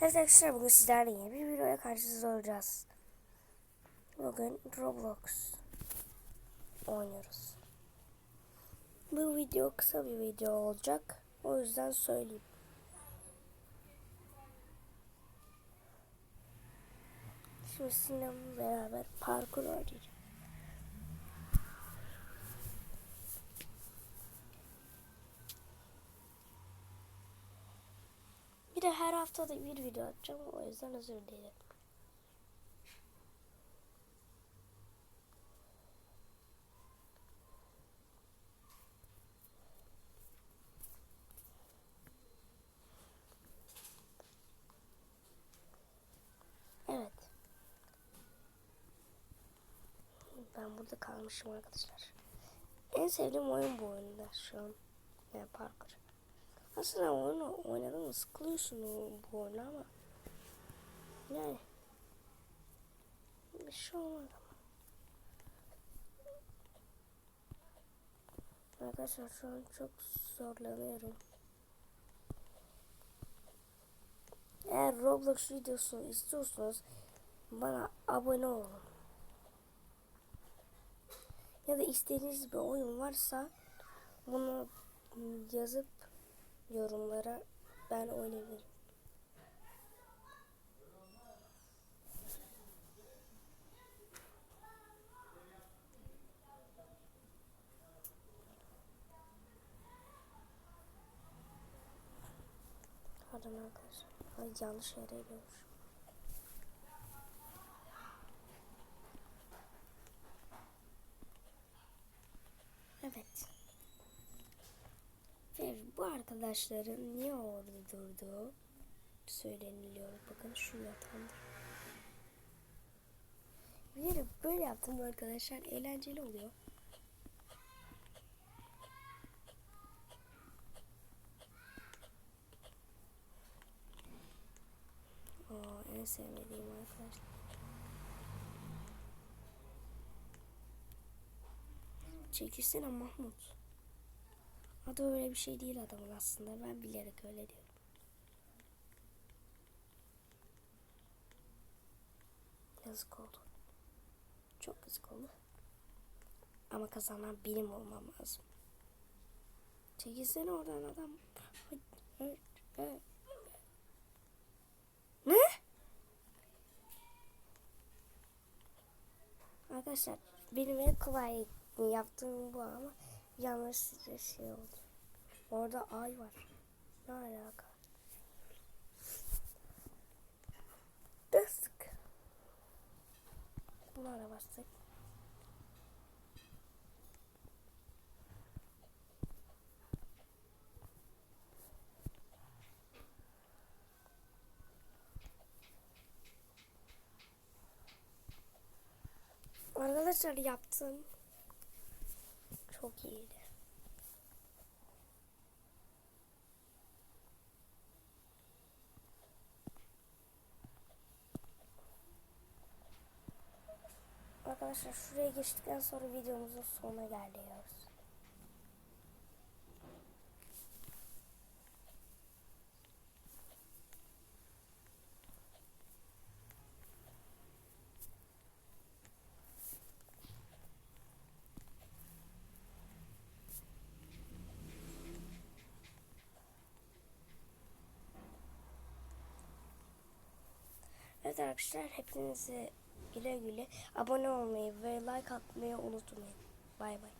Evet arkadaşlar bugün sizlerle yeni bir videoya karşınızda olacağız. Bugün Roblox oynuyoruz. Bu video kısa bir video olacak. O yüzden söyleyeyim. Şimdi sizinle beraber parkur oynayacağız. Her hafta da bir video atacağım. O yüzden özür dilerim. Evet. Ben burada kalmışım arkadaşlar. En sevdiğim oyun bu oyunda şu an. Yani parkur. Aslında oyunu oynadım sıkılıyorsun bu oyunu ama yani bir şey olmadı ama. Arkadaşlar şu an çok zorlanıyorum. Eğer Roblox videosu istiyorsanız bana abone olun. Ya da istediğiniz bir oyun varsa bunu yazıp yorumlara ben oynayabilirim. Pardon arkadaşlar. Ay, yanlış yere gidiyormuş. Evet. Ve bu arkadaşların niye orada durduğu söyleniliyor. Bakın şu yatağında. Bir de böyle yaptım arkadaşlar. Eğlenceli oluyor. Oo, en sevmediğim arkadaşlar. Çekilsene Mahmut. Adı öyle bir şey değil adamın aslında. Ben bilerek öyle diyorum. Yazık oldu. Çok yazık oldu. Ama kazanan benim olmam lazım. Çekilsene oradan adam. Ne? Arkadaşlar benim en kolay yaptığım bu ama yanlış şey oldu. Orada ay var. Ne alaka? Bastık. Bunlara bastık. Arkadaşlar yaptım. Çok iyiydi. Arkadaşlar şuraya geçtikten sonra videomuzun sonuna geliyoruz. Evet arkadaşlar hepinize güle güle abone olmayı ve like atmayı unutmayın. Bay bay.